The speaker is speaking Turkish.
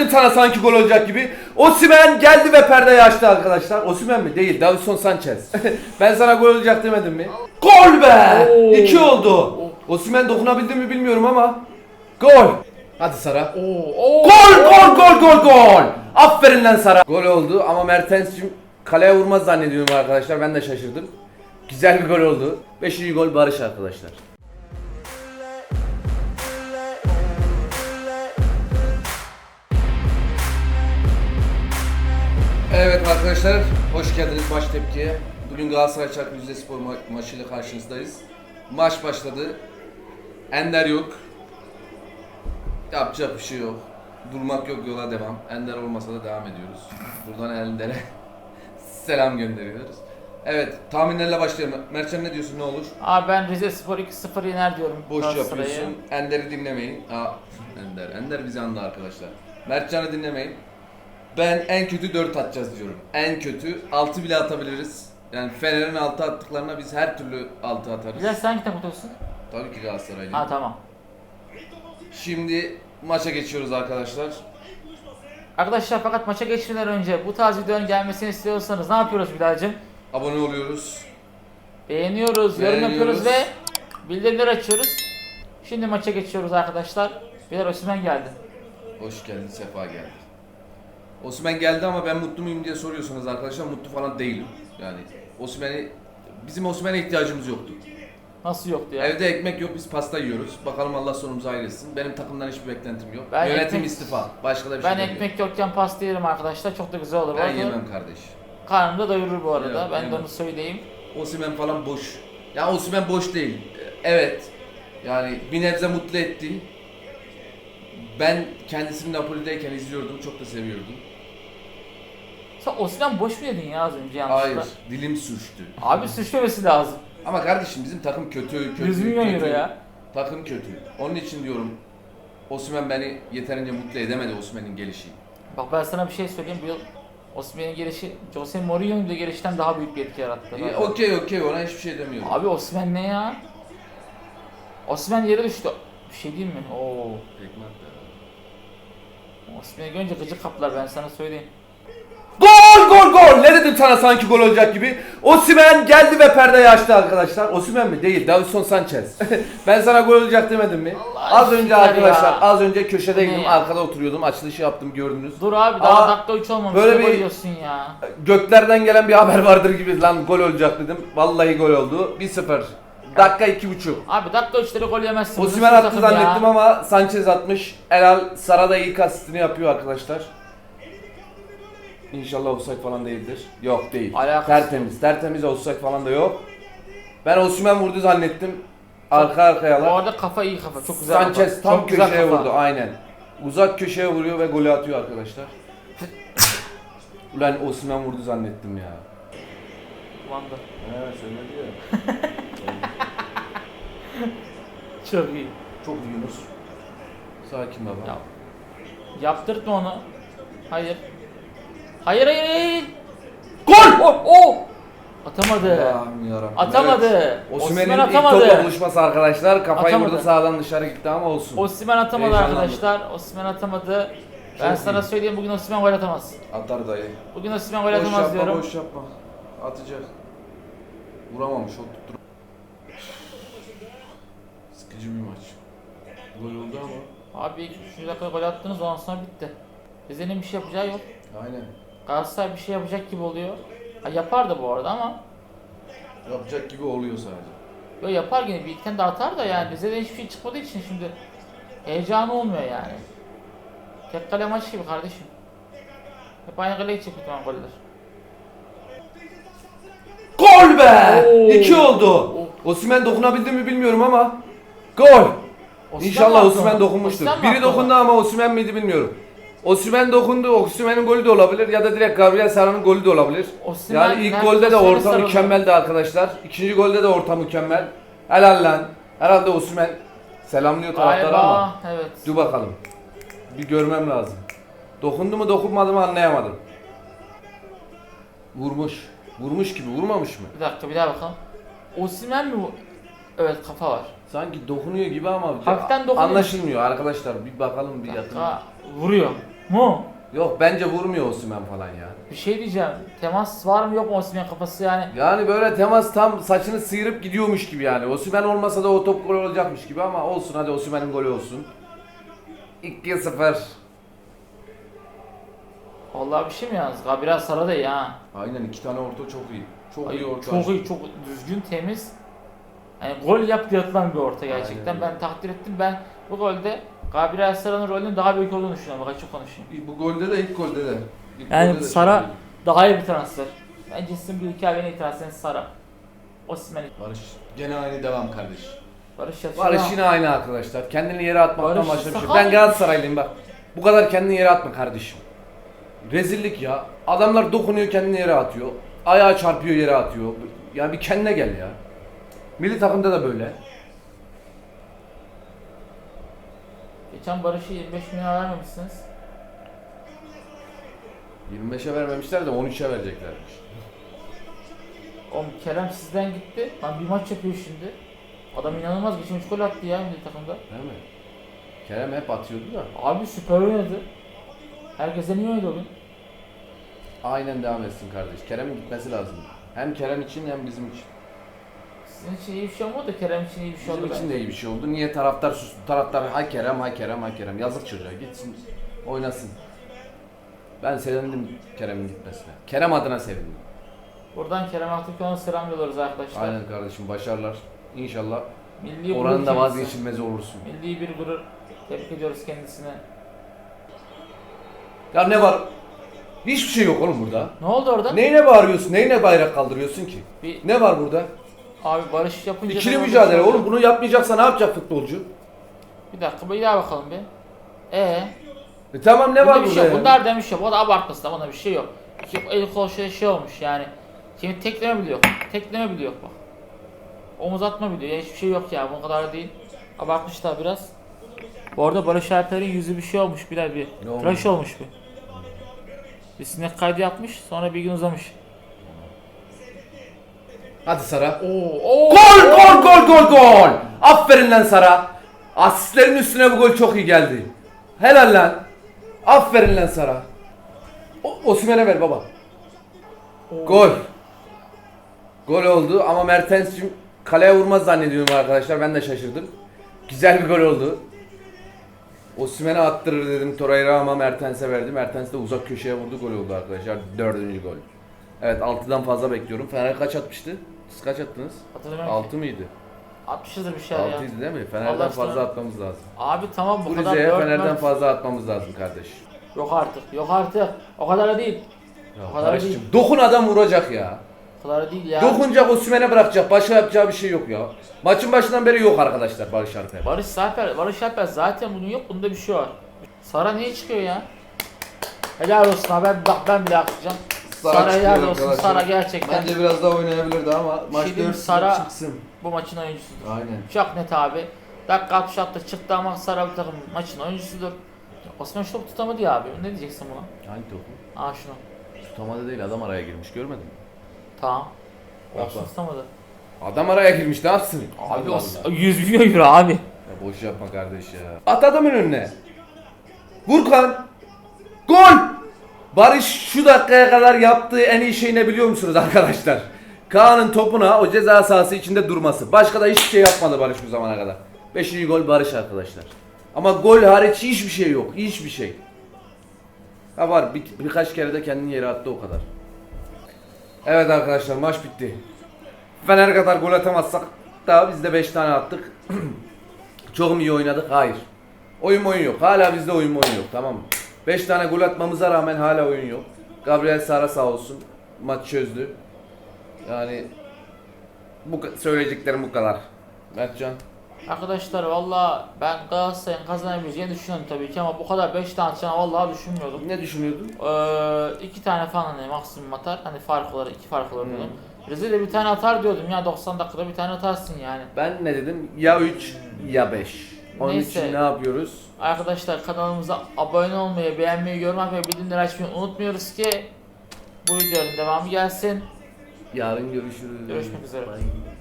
dedim sana sanki gol olacak gibi. Osimhen geldi ve perdeyi açtı arkadaşlar. Osimhen mi? Değil. Davinson Sanchez. ben sana gol olacak demedim mi? Gol be! Oo. 2 oldu. Osimhen dokunabildi mi bilmiyorum ama. Gol. Hadi Sara. Oo, oo. Gol gol gol gol gol. Aferin lan Sara. Gol oldu ama Mertens'cim kaleye vurmaz zannediyorum arkadaşlar. Ben de şaşırdım. Güzel bir gol oldu. Beşinci gol Barış arkadaşlar. Evet arkadaşlar, hoş geldiniz Maç Tepki'ye. Bugün Galatasaray Çarkı Rizespor ma- maçıyla karşınızdayız. Maç başladı. Ender yok. Yapacak bir şey yok. Durmak yok yola devam. Ender olmasa da devam ediyoruz. Buradan Ender'e selam gönderiyoruz. Evet, tahminlerle başlayalım. Mertcan ne diyorsun ne olur? Abi ben Rize Spor 2-0 yener diyorum. Boş Galatasaray'ı. yapıyorsun. Ender'i dinlemeyin. Aa, Ender. Ender bizi anla arkadaşlar. Mertcan'ı dinlemeyin. Ben en kötü 4 atacağız diyorum. En kötü 6 bile atabiliriz. Yani Fener'in 6 attıklarına biz her türlü 6 atarız. Bilal sen takım tutuyorsun? Tabii ki Galatasaraylı. Ha tamam. Şimdi maça geçiyoruz arkadaşlar. Arkadaşlar fakat maça geçmeden önce bu tarz videoların gelmesini istiyorsanız ne yapıyoruz Bilal'cim? Abone oluyoruz. Beğeniyoruz, yorum Beğeniyoruz. yapıyoruz ve bildirimleri açıyoruz. Şimdi maça geçiyoruz arkadaşlar. Bilal Osman geldi. Hoş geldin, sefa geldin. Osman geldi ama ben mutlu muyum diye soruyorsunuz arkadaşlar. Mutlu falan değilim. Yani Osman'ı bizim Osman'a ihtiyacımız yoktu. Nasıl yoktu ya? Evde ekmek yok biz pasta yiyoruz. Bakalım Allah sonumuzu hayretsin. Benim takımdan hiçbir beklentim yok. Ben Yönetim ekmek- istifa. Başka da bir ben şey ekmek yokken pasta yerim arkadaşlar. Çok da güzel olur. Ben Orada yemem kardeş. Karnını da doyurur bu arada. Yok, ben de yemem. onu söyleyeyim. Osimhen falan boş. Ya Osimhen boş değil. Evet. Yani bir nebze mutlu etti. Ben kendisini Napoli'deyken izliyordum. Çok da seviyordum. Sen Osman boş mu yedin ya az önce yanlışlıkla? Hayır. Dilim sürçtü. Abi suçlaması lazım. Ama kardeşim bizim takım kötü, kötü, 100 milyon kötü. euro ya. Takım kötü. Onun için diyorum Osimhen beni yeterince mutlu edemedi Osimhen'in gelişi. Bak ben sana bir şey söyleyeyim. Bu yıl Osimhen'in gelişi Jose Mourinho'nun da gelişten daha büyük bir etki yarattı. İyi, Okey okey ona hiçbir şey demiyorum. Abi Osimhen ne ya? Osimhen yere düştü. Bir şey diyeyim mi? Oo. Tekme attı. Osimhen'i görünce gıcık kaptılar ben sana söyleyeyim. Ne dedim sana sanki gol olacak gibi. Osimhen geldi ve perdeyi açtı arkadaşlar. Osimhen mi? Değil. Davinson Sanchez. ben sana gol olacak demedim mi? Allah az önce arkadaşlar, ya. az önce köşedeydim, Ne ya? arkada oturuyordum. Açılışı yaptım gördünüz. Dur abi daha Aa, dakika 3 olmamış. böyle bir- ya? Göklerden gelen bir haber vardır gibi lan gol olacak dedim. Vallahi gol oldu. 1-0. Dakika 2.5. Abi dakika 3'leri gol yemezsin. Osimhen attı takım ya? zannettim ama Sanchez atmış. Elal Sara da ilk asistini yapıyor arkadaşlar. İnşallah offside falan değildir. Yok değil. Alakası tertemiz. Tertemiz offside falan da yok. Ben Osimhen vurdu zannettim. Arka Bu arkayalar. arada kafa iyi kafa. Çok güzel Sanchez kafa. tam Çok güzel köşeye kafa. vurdu aynen. Uzak köşeye vuruyor ve golü atıyor arkadaşlar. Ulan Osimhen vurdu zannettim ya. Vanda. Evet söyledi ya. Çok iyi. Çok iyi Yunus. Sakin baba. Ya. Yaptırtma onu. Hayır. Hayır hayır hayır. Gol! Oh, oh. Atamadı. Allah'ım yarabbim. Atamadı. Evet. Osimhen Osimhen'in ilk atamadı. topla buluşması arkadaşlar. Kafayı Atamadı. vurdu sağdan dışarı gitti ama olsun. Osimhen atamadı arkadaşlar. Osimhen atamadı. Ben Çok sana iyi. söyleyeyim bugün Osimhen gol atamaz. Atar dayı. Bugün Osimhen gol Boş atamaz yapma, diyorum. boş yapma. Atacak. Vuramamış, o tuttur. Sıkıcı bir maç. Gol oldu ama. Abi ilk 3. dakika gol attınız ondan sonra bitti. Rize'nin bir şey yapacağı yok. Aynen. Galatasaray bir şey yapacak gibi oluyor. Ha, yapar da bu arada ama Yapacak gibi oluyor sadece. Yo yapar gene bir iki tane de atar da yani Rize'den hiçbir şey çıkmadığı için şimdi heyecanı olmuyor yani. Tek kale maç gibi kardeşim. Hep aynı kaleye çekiyor tamam goller. Gol be! Oo. 2 oldu. Osimhen dokunabildi mi bilmiyorum ama gol. Osimhen İnşallah attı Osimhen onu? dokunmuştur. Mi Biri attı dokundu ama Osimhen miydi bilmiyorum. Osimhen dokundu. Osimhen'in golü de olabilir ya da direkt Gabriel Sara'nın golü de olabilir. Osimhen yani ilk golde de orta sarıldı. mükemmeldi arkadaşlar. İkinci golde de orta mükemmel. Helal lan. Herhalde Osimhen selamlıyor taraftarı ama. Evet. Dur bakalım. Bir görmem lazım. Dokundu mu dokunmadı mı anlayamadım. Vurmuş. Vurmuş gibi vurmamış mı? Bir dakika bir daha bakalım. Osimhen mi bu? Evet kafa var. Sanki dokunuyor gibi ama Hafiften dokunuyor. anlaşılmıyor arkadaşlar. Bir bakalım bir dakika vuruyor. Mu? Yok bence vurmuyor Osimhen falan ya. Bir şey diyeceğim. Temas var mı yok mu Osimhen kafası yani? Yani böyle temas tam saçını sıyırıp gidiyormuş gibi yani. Osimhen olmasa da o top gol olacakmış gibi ama olsun hadi Osimhen'in golü olsun. 2-0. Vallahi bir şey mi yalnız? Gabriel Sara da ha. Aynen iki tane orta çok iyi. Çok Ay, iyi orta. çok iyi, çok düzgün, temiz. Yani gol yap yatılan bir orta gerçekten. Aynen Ben takdir ettim. Ben bu golde Gabriel Sara'nın rolünün daha büyük olduğunu düşünüyorum. Bak açık konuşayım. Bu golde de ilk golde de. İlk golde Yani de Sara daha iyi bir transfer. Bence sizin bir iki iyi transferi Sara. Osimhen. Barış gene aynı devam kardeş. Barış. Barış yine aynı arkadaşlar. Kendini yere atmaktan Barış başka bir şey. Ben Galatasaraylıyım bak. Bu kadar kendini yere atma kardeşim. Rezillik ya. Adamlar dokunuyor kendini yere atıyor. Ayağı çarpıyor yere atıyor. Yani bir kendine gel ya. Milli takımda da böyle. Geçen Barış'ı 25 milyon vermemişsiniz. 25'e vermemişler de 13'e vereceklermiş. O Kerem sizden gitti. Lan bir maç yapıyor şimdi. Adam inanılmaz geçen 3 gol attı ya milli takımda. Değil mi? Kerem hep atıyordu da. Abi süper oynadı. Herkesten iyi oynadı bugün. Aynen devam etsin kardeş. Kerem'in gitmesi lazım. Hem Kerem için hem bizim için. İçin iyi bir şey olmadı Kerem için iyi bir şey oldu. Bizim için de iyi bir şey oldu. Niye taraftar sustu? Taraftar hay Kerem, hay Kerem, hay Kerem. Yazık çocuğa gitsin, oynasın. Ben sevindim Kerem'in gitmesine. Kerem adına sevindim. Buradan Kerem Aktürkoğlu'na selam yolluyoruz arkadaşlar. Aynen kardeşim başarılar. İnşallah Milli oranın da vazgeçilmezi olursun. Milli bir gurur. Tebrik ediyoruz kendisine. Ya ne var? Hiçbir şey yok oğlum burada. Ne oldu orada? Neyine bağırıyorsun? Neyine bayrak kaldırıyorsun ki? Bir, Ne var burada? Abi Barış yapınca... İkili orada mücadele şey oğlum. Bunu yapmayacaksa ne yapacak futbolcu? Bir dakika bir daha bakalım bir. Ee, E tamam ne var bunda bir burada şey yok. ya? Bunlar demiş yok. O da abartması da buna bir şey yok. İki el kol şey, şey olmuş yani. Şimdi tekleme bile yok. Tekleme bile yok bak. Omuz atma bile yok. Hiçbir şey yok ya. Bu kadar değil. Abartmışlar biraz. Bu arada Barış Alper'in yüzü bir şey olmuş. Birer bir. Ne olmuş? Tıraş olmuş bir. Bir sinek kaydı yapmış. Sonra bir gün uzamış. Hadi Sara. Oo, oo. Gol gol gol gol gol. Aferin lan Sara. Asistlerin üstüne bu gol çok iyi geldi. Helal lan. Aferin lan Sara. O, Osimhen'e ver baba. Gol. Gol oldu ama Mertens'cim kaleye vurmaz zannediyorum arkadaşlar. Ben de şaşırdım. Güzel bir gol oldu. Osimhen'e attırır dedim Torreira ama Mertens'e verdi. Mertens de uzak köşeye vurdu gol oldu arkadaşlar. Dördüncü gol. Evet 6'dan fazla bekliyorum. Fener kaç atmıştı? Siz kaç attınız? Hatırlamıyorum. 6 mıydı? 60'dır bir şey ya. 6'ydı değil mi? Fener'den Allah fazla aşkına. atmamız lazım. Abi tamam bu Bu kadar Rize'ye dört Fener'den maç- fazla atmamız lazım kardeş. Yok artık. Yok artık. O kadar da değil. Ya O kadar değil. dokun adam vuracak ya. O kadar da değil ya. Dokunacak Osimhen'e bırakacak. Başka yapacağı bir şey yok ya. Maçın başından beri yok arkadaşlar Barış Alper. Barış Alper, Barış Alper zaten bunun yok. Bunda bir şey var. Sara niye çıkıyor ya? Helal olsun abi. Ben, bak ben bile atacağım. Sara, helal olsun. Sara gerçekten biraz daha oynayabilirdi ama maç 4-0 Sara- çıksın. bu maçın oyuncusudur. Aynen. Çok net abi. Dakika 66'da çıktı ama Sara bu takım maçın oyuncusudur. Osman şu topu tutamadı ya abi. Ne diyeceksin buna? Hangi topu? Aa şunu. Tutamadı değil adam araya girmiş görmedin mi? Tamam. Bak Olsun bak. tutamadı. Adam araya girmiş ne yapsın? Abi Allah o Allah. 100 milyon euro abi. Ya boş yapma kardeş ya. At adamın önüne. Vurkan. Gol. Barış şu dakikaya kadar yaptığı en iyi şey ne biliyor musunuz arkadaşlar? Kaan'ın topuna o ceza sahası içinde durması. Başka da hiçbir şey yapmadı Barış bu zamana kadar. Beşinci gol Barış arkadaşlar. Ama gol hariç hiçbir şey yok. Hiçbir şey. Ha var bir, birkaç kere de kendini yere attı o kadar. Evet arkadaşlar maç bitti. Fener kadar gol atamazsak da biz de 5 tane attık. Çok mu iyi oynadık? Hayır. Oyun oyun yok. Hala bizde oyun oyun yok tamam mı? 5 tane gol atmamıza rağmen hala oyun yok. Gabriel Sara sağ olsun. Maç çözdü. Yani bu söyleyeceklerim bu kadar. Mertcan. Arkadaşlar valla ben Galatasaray'ın kazanabileceğini düşünüyorum tabii ki ama bu kadar 5 tane atacağını vallahi düşünmüyordum. Ne düşünüyordun? Ee, iki tane falan hani maksimum atar. Hani fark olur, iki fark olur diyordum. Rize de bir tane atar diyordum ya 90 dakikada bir tane atarsın yani. Ben ne dedim? Ya 3 ya 5. Onun Neyse. için ne yapıyoruz? Arkadaşlar kanalımıza abone olmayı, beğenmeyi, yorum yapmayı, bildirimleri açmayı unutmuyoruz ki bu videonun devamı gelsin. Yarın görüşürüz. Görüşmek üzere. Bye.